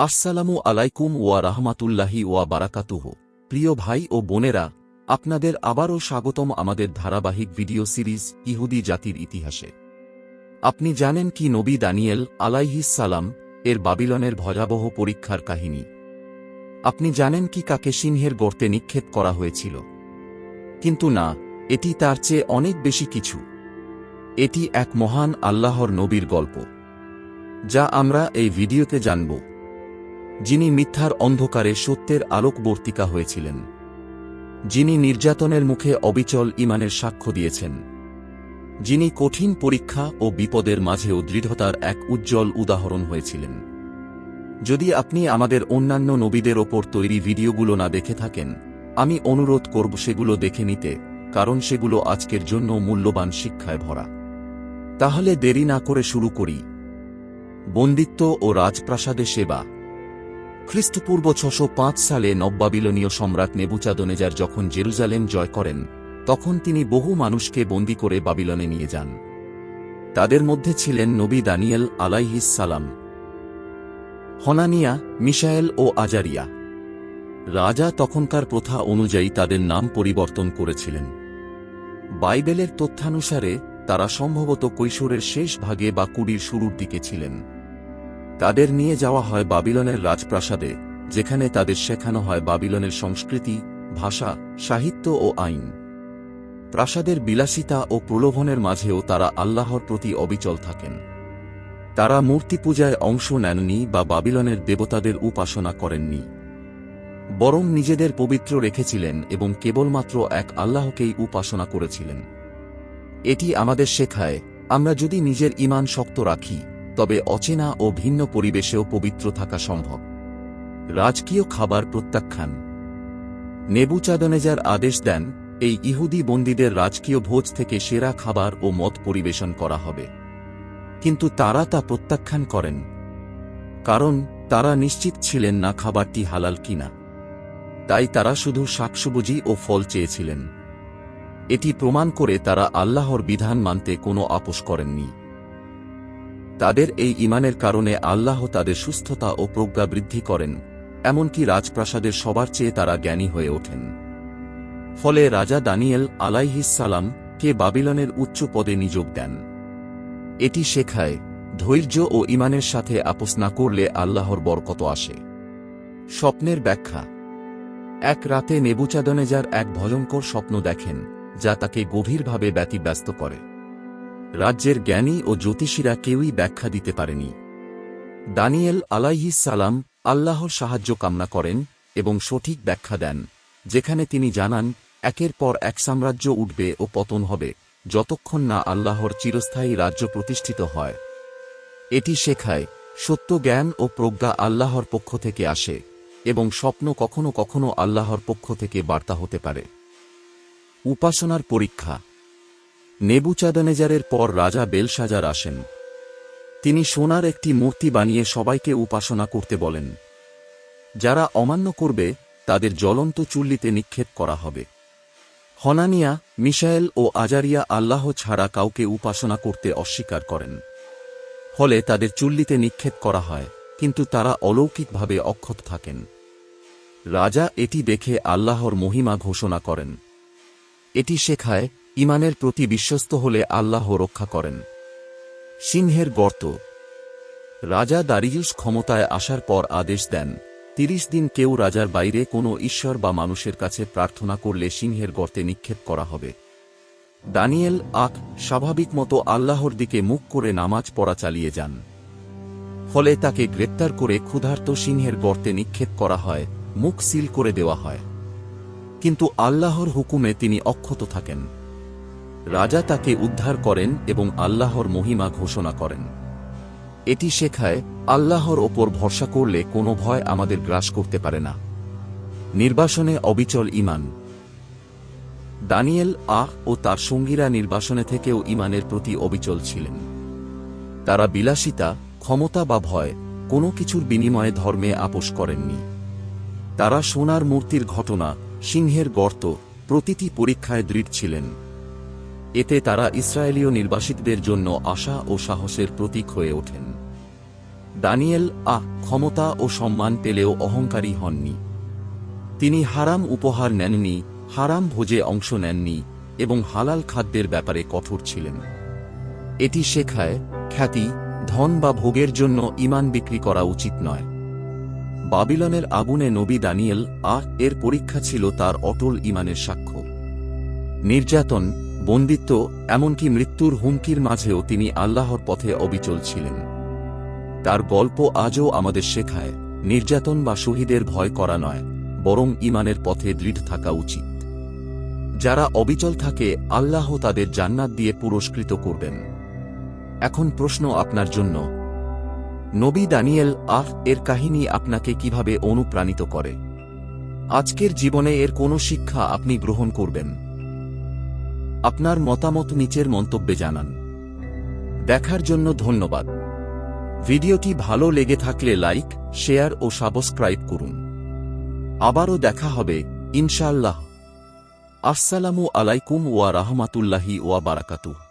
আসসালামু আলাইকুম ওয়া রাহমাতুল্লাহি ওয়া বারাকাতুহ। প্রিয় ভাই ও বোনেরা, আপনাদের আবারও স্বাগতম আমাদের ধারাবাহিক ভিডিও সিরিজ ইহুদি জাতির ইতিহাসে। আপনি জানেন কি নবী দানিয়েল সালাম এর বাবিলনের ভয়াবহ পরীক্ষার কাহিনী। আপনি জানেন কি কাকে সিংহের গর্তে নিক্ষেপ করা হয়েছিল। কিন্তু না, এটি তার চেয়ে অনেক বেশি কিছু। এটি এক মহান আল্লাহর নবীর গল্প। যা আমরা এই ভিডিওতে জানব। যিনি মিথ্যার অন্ধকারে সত্যের আলোকবর্তিকা হয়েছিলেন। যিনি নির্যাতনের মুখে অবিচল ইমানের সাক্ষ্য দিয়েছেন। যিনি কঠিন পরীক্ষা ও বিপদের মাঝেও দৃঢ়তার এক উজ্জ্বল উদাহরণ হয়েছিলেন। যদি আপনি আমাদের অন্যান্য নবীদের ওপর তৈরি ভিডিওগুলো না দেখে থাকেন, আমি অনুরোধ করব সেগুলো দেখে নিতে, কারণ সেগুলো আজকের জন্য মূল্যবান শিক্ষায় ভরা। তাহলে দেরি না করে শুরু করি। বন্দিত্ব ও রাজপ্রাসাদে সেবা। খ্রিস্টপূর্ব ছশো পাঁচ সালে নববাবিলনীয় সম্রাট নেবুচাদনেজার যখন জেরুজালেম জয় করেন, তখন তিনি বহু মানুষকে বন্দী করে বাবিলনে নিয়ে যান। তাদের মধ্যে ছিলেন নবী দানিয়েল আলাইহিস সালাম, হনানিয়া, মিশায়েল ও আজারিয়া। রাজা তখনকার প্রথা অনুযায়ী তাদের নাম পরিবর্তন করেছিলেন। বাইবেলের তথ্যানুসারে তারা সম্ভবত কৈশোরের শেষ ভাগে বা কুড়ির শুরুর দিকে ছিলেন। তাদের নিয়ে যাওয়া হয় বাবিলনের রাজপ্রাসাদে, যেখানে তাদের শেখানো হয় বাবিলনের সংস্কৃতি, ভাষা, সাহিত্য ও আইন। প্রাসাদের বিলাসিতা ও প্রলোভনের মাঝেও তারা আল্লাহর প্রতি অবিচল থাকেন। তারা মূর্তি পূজায় অংশ নেননি বা বাবিলনের দেবতাদের উপাসনা করেননি। বরং নিজেদের পবিত্র রেখেছিলেন এবং কেবলমাত্র এক আল্লাহকেই উপাসনা করেছিলেন। এটি আমাদের শেখায়, আমরা যদি নিজের ইমান শক্ত রাখি তবে অচেনা ও ভিন্ন পরিবেশেও পবিত্র থাকা সম্ভব। রাজকীয় খাবার প্রত্যাখ্যান। নেবুচাদনেজার আদেশ দেন, এই ইহুদি বন্দীদের রাজকীয় ভোজ থেকে সেরা খাবার ও মদ পরিবেশন করা হবে। কিন্তু তারা তা প্রত্যাখ্যান করেন। কারণ, তারা নিশ্চিত ছিলেন না খাবারটি হালাল কিনা। তাই তারা শুধু শাকসবুজি ও ফল চেয়েছিলেন। এটি প্রমাণ করে তারা আল্লাহর বিধান মানতে কোনো আপোষ করেননি। তাদের এই ইমানের কারণে আল্লাহ তাদের সুস্থতা ও প্রজ্ঞা বৃদ্ধি করেন, এমনকি রাজপ্রাসাদের সবার চেয়ে তারা জ্ঞানী হয়ে ওঠেন। ফলে রাজা দানিয়েল আলাইহিসালাম কে বাবিলনের উচ্চ পদে নিযোগ দেন। এটি শেখায়, ধৈর্য ও ইমানের সাথে আপোষ না করলে আল্লাহর বরকত আসে। স্বপ্নের ব্যাখ্যা। এক রাতে নেবুচাদনেজার এক ভয়ঙ্কর স্বপ্ন দেখেন, যা তাকে গভীরভাবে ব্যতিব্যস্ত করে। রাজ্যের জ্ঞানী ও জ্যোতিষীরা কেউই ব্যাখ্যা দিতে পারেনি। দানিয়েল আলাইহিস সালাম আল্লাহর সাহায্য কামনা করেন এবং সঠিক ব্যাখ্যা দেন, যেখানে তিনি জানান, একের পর এক সাম্রাজ্য উঠবে ও পতন হবে, যতক্ষণ না আল্লাহর চিরস্থায়ী রাজ্য প্রতিষ্ঠিত হয়। এটি শেখায়, সত্য জ্ঞান ও প্রজ্ঞা আল্লাহর পক্ষ থেকে আসে, এবং স্বপ্ন কখনো কখনো আল্লাহর পক্ষ থেকে বার্তা হতে পারে। উপাসনার পরীক্ষা নেবুচাদনেজারের পর রাজা বেলসাজার আসেন। তিনি সোনার একটি মূর্তি বানিয়ে সবাইকে উপাসনা করতে বলেন। যারা অমান্য করবে, তাদের জ্বলন্ত চুল্লিতে নিক্ষেপ করা হবে। হনানিয়া, মিশায়েল ও আজারিয়া আল্লাহ ছাড়া কাউকে উপাসনা করতে অস্বীকার করেন। ফলে তাদের চুল্লিতে নিক্ষেপ করা হয়, কিন্তু তারা অলৌকিকভাবে অক্ষত থাকেন। রাজা এটি দেখে আল্লাহর মহিমা ঘোষণা করেন। এটি শেখায় ইমানের প্রতি বিশ্বস্ত হলে আল্লাহ রক্ষা করেন। সিংহের গর্ত। রাজা দারিয়ুস ক্ষমতায় আসার পর আদেশ দেন, তিরিশ দিন কেউ রাজার বাইরে কোনো ঈশ্বর বা মানুষের কাছে প্রার্থনা করলে সিংহের গর্তে নিক্ষেপ করা হবে। দানিয়েল আক স্বাভাবিক মতো আল্লাহর দিকে মুখ করে নামাজ পড়া চালিয়ে যান। ফলে তাকে গ্রেপ্তার করে ক্ষুধার্ত সিংহের গর্তে নিক্ষেপ করা হয়, মুখ সিল করে দেওয়া হয়। কিন্তু আল্লাহর হুকুমে তিনি অক্ষত থাকেন। রাজা তাকে উদ্ধার করেন এবং আল্লাহর মহিমা ঘোষণা করেন। এটি শেখায়, আল্লাহর ওপর ভরসা করলে কোনো ভয় আমাদের গ্রাস করতে পারে না। নির্বাসনে অবিচল ইমান দানিয়েল আহ ও তার সঙ্গীরা নির্বাসনে থেকেও ইমানের প্রতি অবিচল ছিলেন। তারা বিলাসিতা, ক্ষমতা বা ভয় কোনো কিছুর বিনিময়ে ধর্মে আপোষ করেননি। তারা সোনার মূর্তির ঘটনা, সিংহের গর্ত প্রতিটি পরীক্ষায় দৃঢ় ছিলেন। এতে তারা ইসরায়েলীয় নির্বাসিতদের জন্য আশা ও সাহসের প্রতীক হয়ে ওঠেন। দানিয়েল, আহ, ক্ষমতা ও সম্মান পেলেও অহংকারী হননি। তিনি হারাম উপহার নেননি, হারাম ভোজে অংশ নেননি এবং হালাল খাদ্যের ব্যাপারে কঠোর ছিলেন। এটি শেখায়, খ্যাতি, ধন বা ভোগের জন্য ইমান বিক্রি করা উচিত নয়। বাবিলনের আগুনে নবী দানিয়েল, আহ, এর পরীক্ষা ছিল তার অটল ইমানের সাক্ষ্য। নির্যাতন বন্দিত্ব, এমনকি মৃত্যুর হুমকির মাঝেও তিনি আল্লাহর পথে অবিচল ছিলেন। তার গল্প আজও আমাদের শেখায়, নির্যাতন বা শহীদের ভয় করা নয়, বরং ইমানের পথে দৃঢ় থাকা উচিত। যারা অবিচল থাকে, আল্লাহ তাদের জান্নাত দিয়ে পুরস্কৃত করবেন। এখন প্রশ্ন আপনার জন্য। নবী দানিয়েল, আহ, এর কাহিনী আপনাকে কীভাবে অনুপ্রাণিত করে? আজকের জীবনে এর কোনো শিক্ষা আপনি গ্রহণ করবেন? আপনার মতামত নিচের মন্তব্যে জানান। দেখার জন্য ধন্যবাদ। ভিডিওটি ভালো লেগে থাকলে লাইক, শেয়ার ও সাবস্ক্রাইব করুন। আবারও দেখা হবে ইনশাল্লাহ আসসালামু আলাইকুম ওয়া রাহমাতুল্লাহি ওয়া বারাকাতুহ।